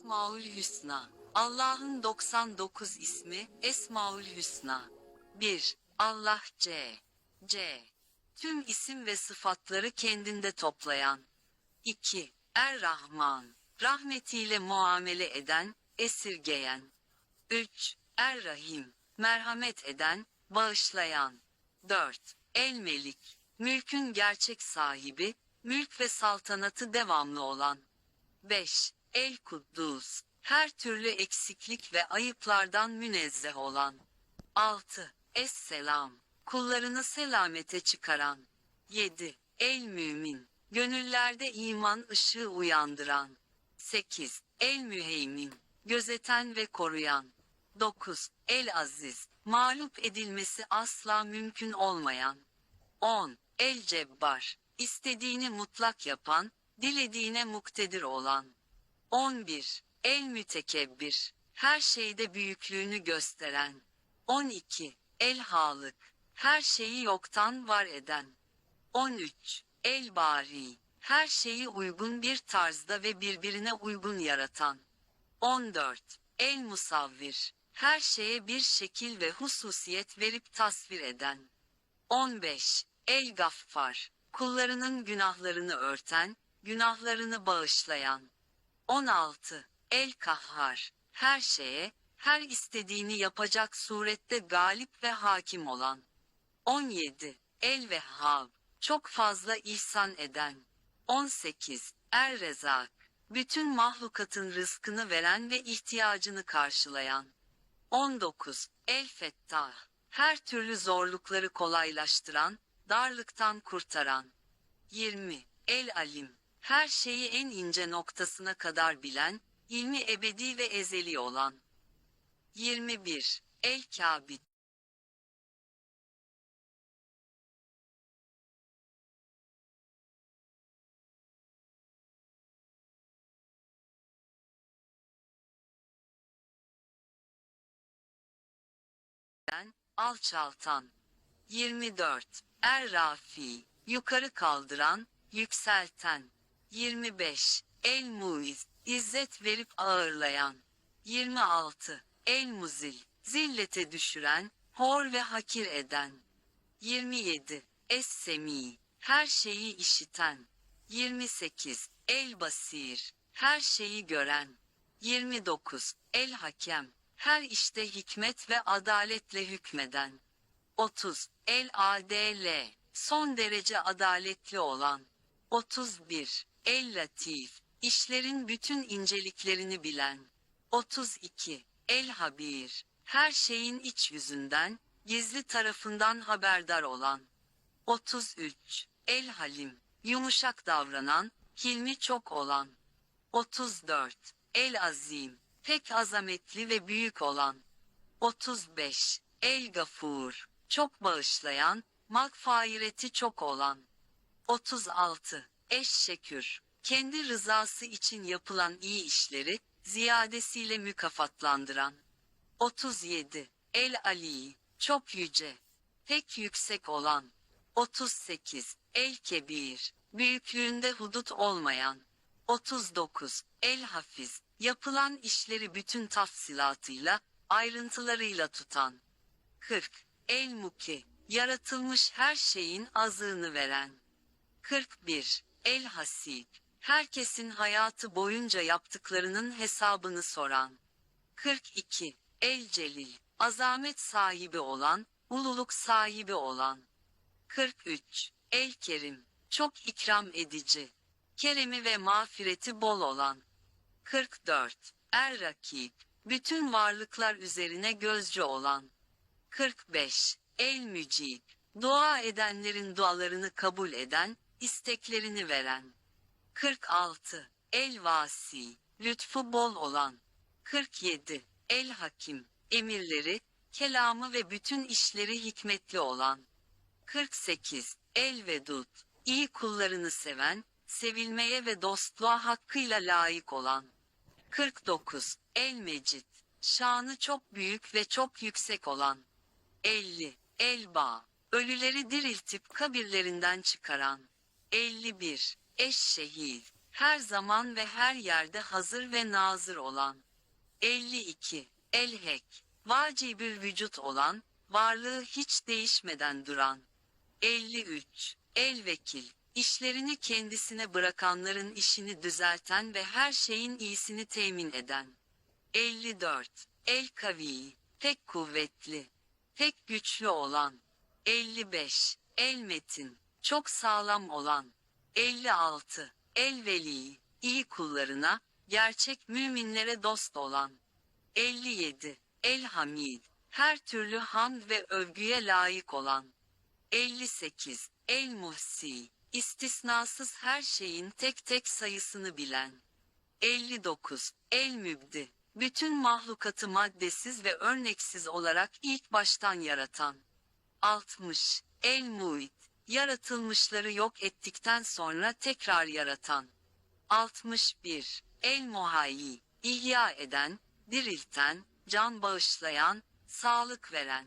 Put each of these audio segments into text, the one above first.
Esmaül Hüsna. Allah'ın 99 ismi Esmaül Hüsna. 1. Allah C. C. Tüm isim ve sıfatları kendinde toplayan. 2. Er-Rahman. Rahmetiyle muamele eden, esirgeyen. 3. Er-Rahim. Merhamet eden, bağışlayan. 4. El-Melik. Mülkün gerçek sahibi, mülk ve saltanatı devamlı olan. 5. El Kuddus. Her türlü eksiklik ve ayıplardan münezzeh olan. 6. Es-Selam. Kullarını selamete çıkaran. 7. El Mümin. Gönüllerde iman ışığı uyandıran. 8. El Müheymin. Gözeten ve koruyan. 9. El Aziz. Mağlup edilmesi asla mümkün olmayan. 10. El Cebbar. İstediğini mutlak yapan, dilediğine muktedir olan. 11. El Mütekebbir. Her şeyde büyüklüğünü gösteren. 12. El Halık. Her şeyi yoktan var eden. 13. El Bari. Her şeyi uygun bir tarzda ve birbirine uygun yaratan. 14. El Musavvir. Her şeye bir şekil ve hususiyet verip tasvir eden. 15. El Gaffar. Kullarının günahlarını örten, günahlarını bağışlayan. 16. El Kahhar. Her şeye, her istediğini yapacak surette galip ve hakim olan. 17. El Vehhab. Çok fazla ihsan eden. 18. Er Rezak. Bütün mahlukatın rızkını veren ve ihtiyacını karşılayan. 19. El Fettah. Her türlü zorlukları kolaylaştıran, darlıktan kurtaran. 20. El Alim. Her şeyi en ince noktasına kadar bilen, ilmi ebedi ve ezeli olan. 21. El Kabit. alçaltan. 24. Er-Rafi, yukarı kaldıran, yükselten. 25. El-Muiz, izzet verip ağırlayan. 26. El-Muzil, zillete düşüren, hor ve hakir eden. 27. Es-Semi, her şeyi işiten. 28. El-Basir, her şeyi gören. 29. El-Hakem, her işte hikmet ve adaletle hükmeden. 30. El adl, son derece adaletli olan. 31. El latif, işlerin bütün inceliklerini bilen. 32. El habir, her şeyin iç yüzünden, gizli tarafından haberdar olan. 33. El halim, yumuşak davranan, hilmi çok olan. 34. El azim, pek azametli ve büyük olan. 35. El gafur, çok bağışlayan, mağfireti çok olan. 36. Eş şekür, kendi rızası için yapılan iyi işleri, ziyadesiyle mükafatlandıran. 37. El Ali, çok yüce, pek yüksek olan. 38. El Kebir, büyüklüğünde hudut olmayan. 39. El Hafiz, yapılan işleri bütün tafsilatıyla, ayrıntılarıyla tutan. 40. El Muki, yaratılmış her şeyin azığını veren. 41. El Hasib, herkesin hayatı boyunca yaptıklarının hesabını soran. 42. El Celil, azamet sahibi olan, ululuk sahibi olan. 43. El Kerim, çok ikram edici. Keremi ve mağfireti bol olan. 44. Er Rakib, bütün varlıklar üzerine gözcü olan. 45. El Mücib, dua edenlerin dualarını kabul eden, isteklerini veren. 46. El Vasi, lütfu bol olan. 47. El Hakim, emirleri, kelamı ve bütün işleri hikmetli olan. 48. El Vedud, iyi kullarını seven, sevilmeye ve dostluğa hakkıyla layık olan. 49. El Mecid, şanı çok büyük ve çok yüksek olan. 50. El Ba, ölüleri diriltip kabirlerinden çıkaran. 51. Eşşehir, Her zaman ve her yerde hazır ve nazır olan. 52. El-Hek. Vacibül vücut olan, varlığı hiç değişmeden duran. 53. El-Vekil. İşlerini kendisine bırakanların işini düzelten ve her şeyin iyisini temin eden. 54. El-Kavi. Tek kuvvetli. Tek güçlü olan. 55. El-Metin. Çok sağlam olan. 56. El-Veli. iyi kullarına, gerçek müminlere dost olan. 57. El-Hamid. Her türlü hamd ve övgüye layık olan. 58. El-Muhsi. istisnasız her şeyin tek tek sayısını bilen. 59. El-Mübdi. Bütün mahlukatı maddesiz ve örneksiz olarak ilk baştan yaratan. 60. El-Muit. Yaratılmışları yok ettikten sonra tekrar yaratan. 61. El-Muhayyi. İhya eden, dirilten, can bağışlayan, sağlık veren.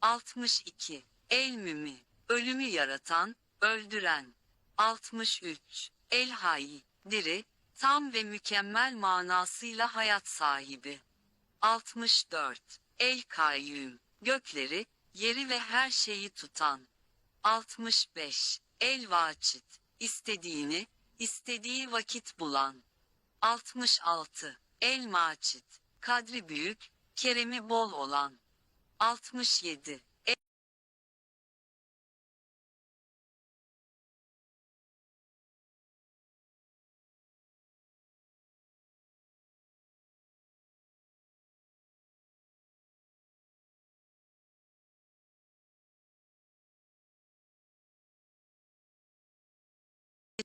62. El-Mümi. Ölümü yaratan, öldüren. 63. El-Hayy. Diri, tam ve mükemmel manasıyla hayat sahibi. 64. El-Kayyum. Gökleri, yeri ve her şeyi tutan. 65. El-Vaçit. İstediğini, istediği vakit bulan. 66. El-Maçit. Kadri büyük, keremi bol olan. 67.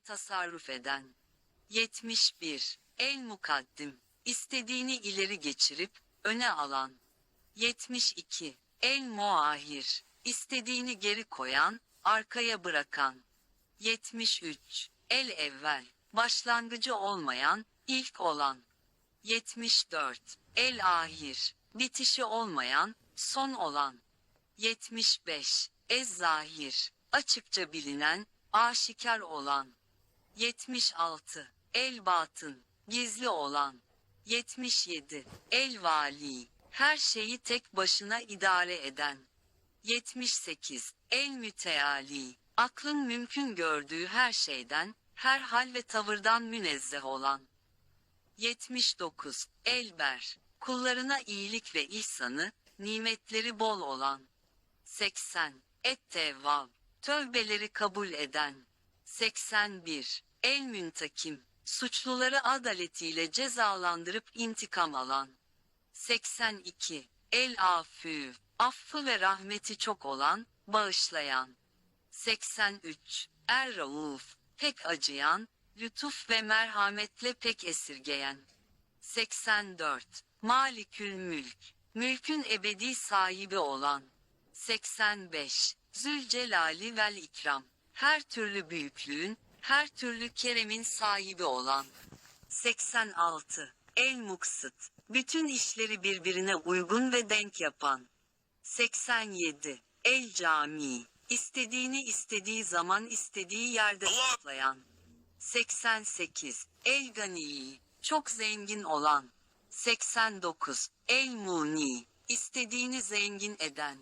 tasarruf eden. 71. El mukaddim. İstediğini ileri geçirip, öne alan. 72. El muahir. İstediğini geri koyan, arkaya bırakan. 73. El evvel. Başlangıcı olmayan, ilk olan. 74. El ahir. Bitişi olmayan, son olan. 75. Ez zahir. Açıkça bilinen, aşikar olan. 76. El batın, gizli olan. 77. El vali, her şeyi tek başına idare eden. 78. El müteali, aklın mümkün gördüğü her şeyden, her hal ve tavırdan münezzeh olan. 79. Elber, kullarına iyilik ve ihsanı, nimetleri bol olan. 80. Et tevvab, tövbeleri kabul eden. 81. El müntakim, suçluları adaletiyle cezalandırıp intikam alan. 82. El afü, affı ve rahmeti çok olan, bağışlayan. 83. Er rauf, pek acıyan, lütuf ve merhametle pek esirgeyen. 84. Malikül mülk, mülkün ebedi sahibi olan. 85. Zülcelali vel ikram, her türlü büyüklüğün, her türlü keremin sahibi olan. 86. El muksıt, bütün işleri birbirine uygun ve denk yapan. 87. El cami, istediğini istediği zaman istediği yerde toplayan. 88. El gani, çok zengin olan. 89. El muni, istediğini zengin eden.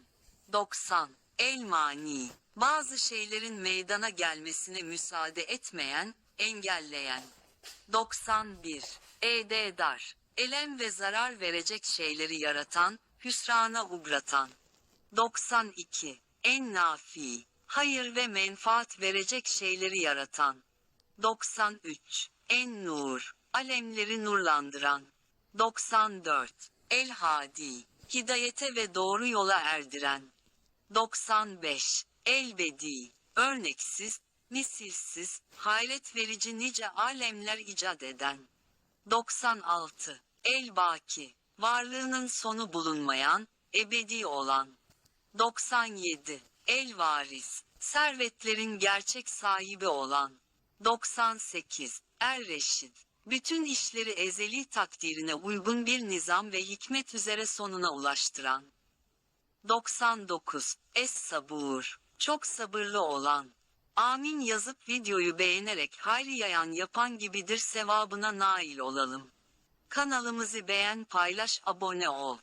90. El mani, bazı şeylerin meydana gelmesine müsaade etmeyen, engelleyen. 91. Ededar, elem ve zarar verecek şeyleri yaratan, hüsrana uğratan. 92. En nafi, hayır ve menfaat verecek şeyleri yaratan. 93. En nur, alemleri nurlandıran. 94. El hadi, hidayete ve doğru yola erdiren. 95. Elbedi, örneksiz, misilsiz, hayret verici nice alemler icat eden. 96. El-Baki, varlığının sonu bulunmayan, ebedi olan. 97. El-Varis, servetlerin gerçek sahibi olan. 98. Er-Reşid, bütün işleri ezeli takdirine uygun bir nizam ve hikmet üzere sonuna ulaştıran. 99. Es-Sabur, çok sabırlı olan. Amin yazıp videoyu beğenerek hayri yayan yapan gibidir sevabına nail olalım. Kanalımızı beğen paylaş abone ol.